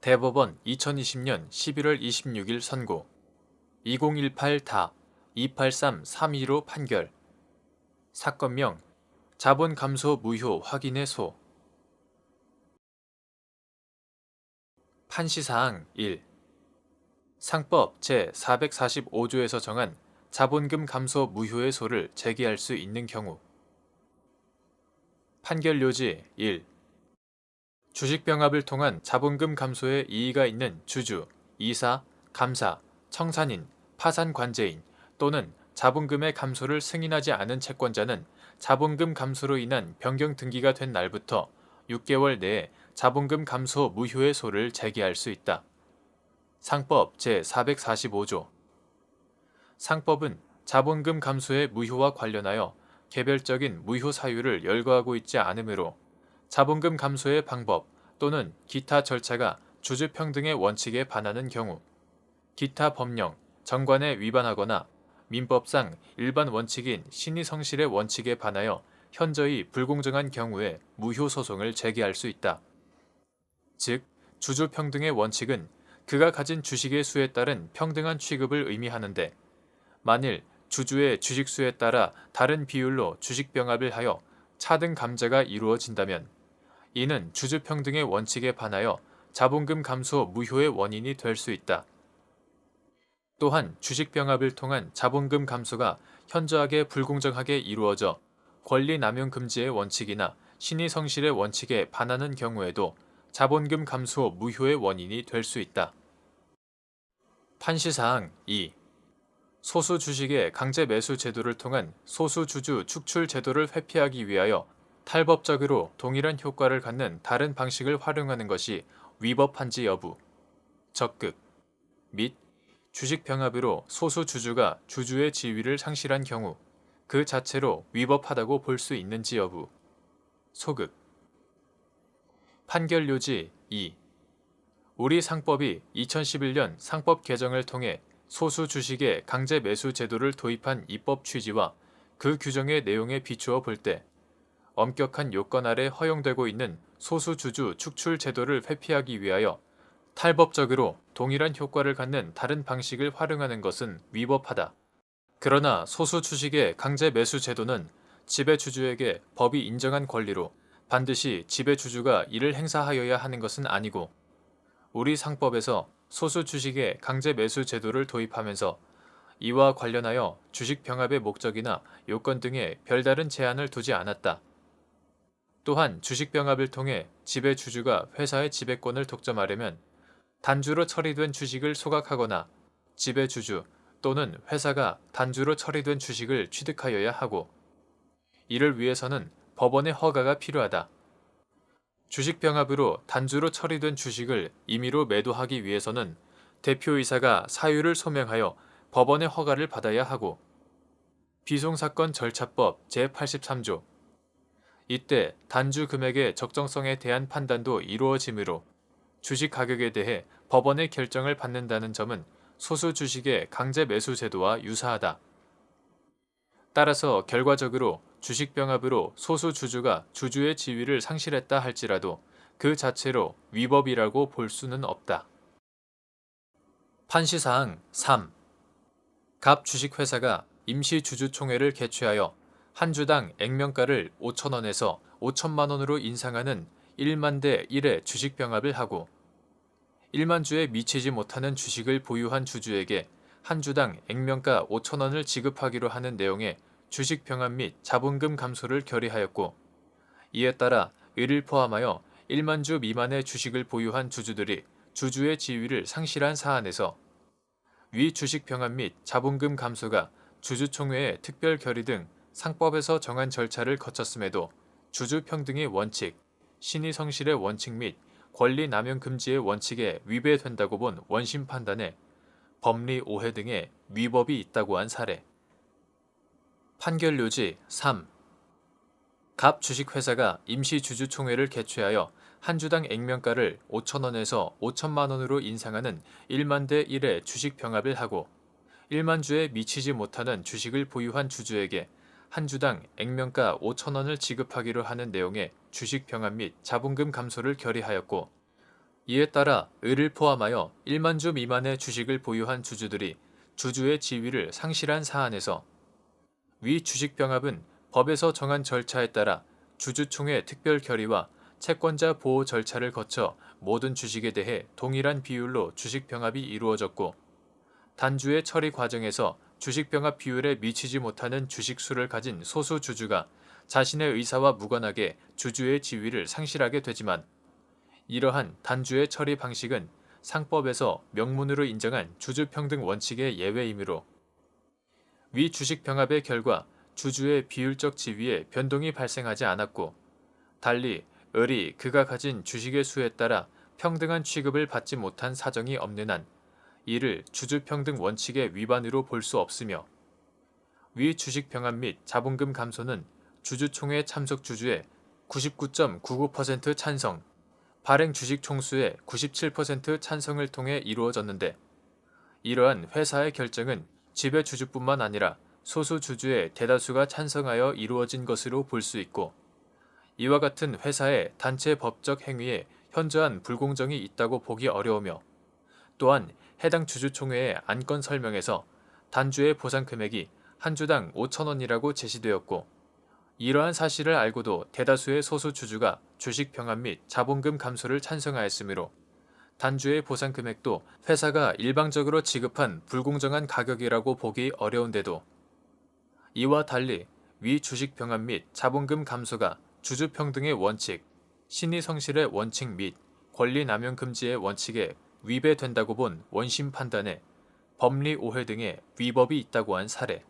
대법원 2020년 11월 26일 선고. 2018다 283-315 판결. 사건명 자본 감소 무효 확인의 소. 판시사항 1 상법 제445조에서 정한 자본금 감소 무효의 소를 제기할 수 있는 경우. 판결 요지 1 주식 병합을 통한 자본금 감소에 이의가 있는 주주, 이사, 감사, 청산인, 파산 관제인 또는 자본금의 감소를 승인하지 않은 채권자는 자본금 감소로 인한 변경 등기가 된 날부터 6개월 내에 자본금 감소 무효의 소를 제기할 수 있다. 상법 제445조 상법은 자본금 감소의 무효와 관련하여 개별적인 무효 사유를 열거하고 있지 않으므로 자본금 감소의 방법 또는 기타 절차가 주주평등의 원칙에 반하는 경우 기타 법령, 정관에 위반하거나 민법상 일반 원칙인 신의성실의 원칙에 반하여 현저히 불공정한 경우에 무효 소송을 제기할 수 있다. 즉, 주주평등의 원칙은 그가 가진 주식의 수에 따른 평등한 취급을 의미하는데 만일 주주의 주식 수에 따라 다른 비율로 주식 병합을 하여 차등 감자가 이루어진다면 이는 주주평등의 원칙에 반하여 자본금 감소 무효의 원인이 될 수 있다. 또한 주식병합을 통한 자본금 감소가 현저하게 불공정하게 이루어져 권리 남용 금지의 원칙이나 신의 성실의 원칙에 반하는 경우에도 자본금 감소 무효의 원인이 될 수 있다. 판시사항 2. 소수 주식의 강제 매수 제도를 통한 소수 주주 축출 제도를 회피하기 위하여 탈법적으로 동일한 효과를 갖는 다른 방식을 활용하는 것이 위법한지 여부, 적극 및 주식 병합으로 소수 주주가 주주의 지위를 상실한 경우 그 자체로 위법하다고 볼 수 있는지 여부, 소극 판결 요지 2. 우리 상법이 2011년 상법 개정을 통해 소수 주식의 강제 매수 제도를 도입한 입법 취지와 그 규정의 내용에 비추어 볼때 엄격한 요건 아래 허용되고 있는 소수 주주 축출 제도를 회피하기 위하여 탈법적으로 동일한 효과를 갖는 다른 방식을 활용하는 것은 위법하다. 그러나 소수 주식의 강제 매수 제도는 지배주주에게 법이 인정한 권리로 반드시 지배주주가 이를 행사하여야 하는 것은 아니고 우리 상법에서 소수 주식의 강제 매수 제도를 도입하면서 이와 관련하여 주식 병합의 목적이나 요건 등에 별다른 제한을 두지 않았다. 또한 주식 병합을 통해 지배 주주가 회사의 지배권을 독점하려면 단주로 처리된 주식을 소각하거나 지배 주주 또는 회사가 단주로 처리된 주식을 취득하여야 하고 이를 위해서는 법원의 허가가 필요하다. 주식 병합으로 단주로 처리된 주식을 임의로 매도하기 위해서는 대표이사가 사유를 소명하여 법원의 허가를 받아야 하고 비송사건 절차법 제83조 이때 단주 금액의 적정성에 대한 판단도 이루어지므로 주식 가격에 대해 법원의 결정을 받는다는 점은 소수 주식의 강제 매수 제도와 유사하다. 따라서 결과적으로 주식 병합으로 소수 주주가 주주의 지위를 상실했다 할지라도 그 자체로 위법이라고 볼 수는 없다. 판시사항 3. 갑 주식회사가 임시 주주총회를 개최하여 한 주당 액면가를 5천원에서 5천만 원으로 인상하는 1만 대 1의 주식 병합을 하고 1만 주에 미치지 못하는 주식을 보유한 주주에게 한 주당 액면가 5천원을 지급하기로 하는 내용의 주식 병합 및 자본금 감소를 결의하였고 이에 따라 이를 포함하여 1만 주 미만의 주식을 보유한 주주들이 주주의 지위를 상실한 사안에서 위 주식 병합 및 자본금 감소가 주주총회의 특별 결의 등 상법에서 정한 절차를 거쳤음에도 주주평등의 원칙, 신의 성실의 원칙 및 권리 남용 금지의 원칙에 위배된다고 본 원심 판단에 법리 오해 등의 위법이 있다고 한 사례. 판결 요지 3. 갑 주식회사가 임시 주주총회를 개최하여 한 주당 액면가를 5천원에서 5천만 원으로 인상하는 1만 대 1의 주식 병합을 하고 1만 주에 미치지 못하는 주식을 보유한 주주에게 한 주당 액면가 5천 원을 지급하기로 하는 내용의 주식 병합 및 자본금 감소를 결의하였고 이에 따라 을을 포함하여 1만 주 미만의 주식을 보유한 주주들이 주주의 지위를 상실한 사안에서 위 주식 병합은 법에서 정한 절차에 따라 주주총회 특별 결의와 채권자 보호 절차를 거쳐 모든 주식에 대해 동일한 비율로 주식 병합이 이루어졌고 단주의 처리 과정에서 주식 병합 비율에 미치지 못하는 주식 수를 가진 소수 주주가 자신의 의사와 무관하게 주주의 지위를 상실하게 되지만 이러한 단주의 처리 방식은 상법에서 명문으로 인정한 주주평등 원칙의 예외이므로 위 주식 병합의 결과 주주의 비율적 지위에 변동이 발생하지 않았고 달리 을이 그가 가진 주식의 수에 따라 평등한 취급을 받지 못한 사정이 없는 한 이를 주주평등 원칙의 위반으로 볼 수 없으며 위 주식병합 및 자본금 감소는 주주총회 참석 주주의 99.99% 찬성, 발행 주식 총수의 97% 찬성을 통해 이루어졌는데 이러한 회사의 결정은 지배 주주뿐만 아니라 소수 주주의 대다수가 찬성하여 이루어진 것으로 볼 수 있고 이와 같은 회사의 단체 법적 행위에 현저한 불공정이 있다고 보기 어려우며 또한 해당 주주총회의 안건 설명에서 단주의 보상 금액이 한 주당 5천 원이라고 제시되었고 이러한 사실을 알고도 대다수의 소수 주주가 주식 병합 및 자본금 감소를 찬성하였으므로 단주의 보상 금액도 회사가 일방적으로 지급한 불공정한 가격이라고 보기 어려운데도 이와 달리 위 주식 병합 및 자본금 감소가 주주 평등의 원칙, 신의 성실의 원칙 및 권리 남용 금지의 원칙에 위배된다고 본 원심 판단에 법리 오해 등의 위법이 있다고 한 사례.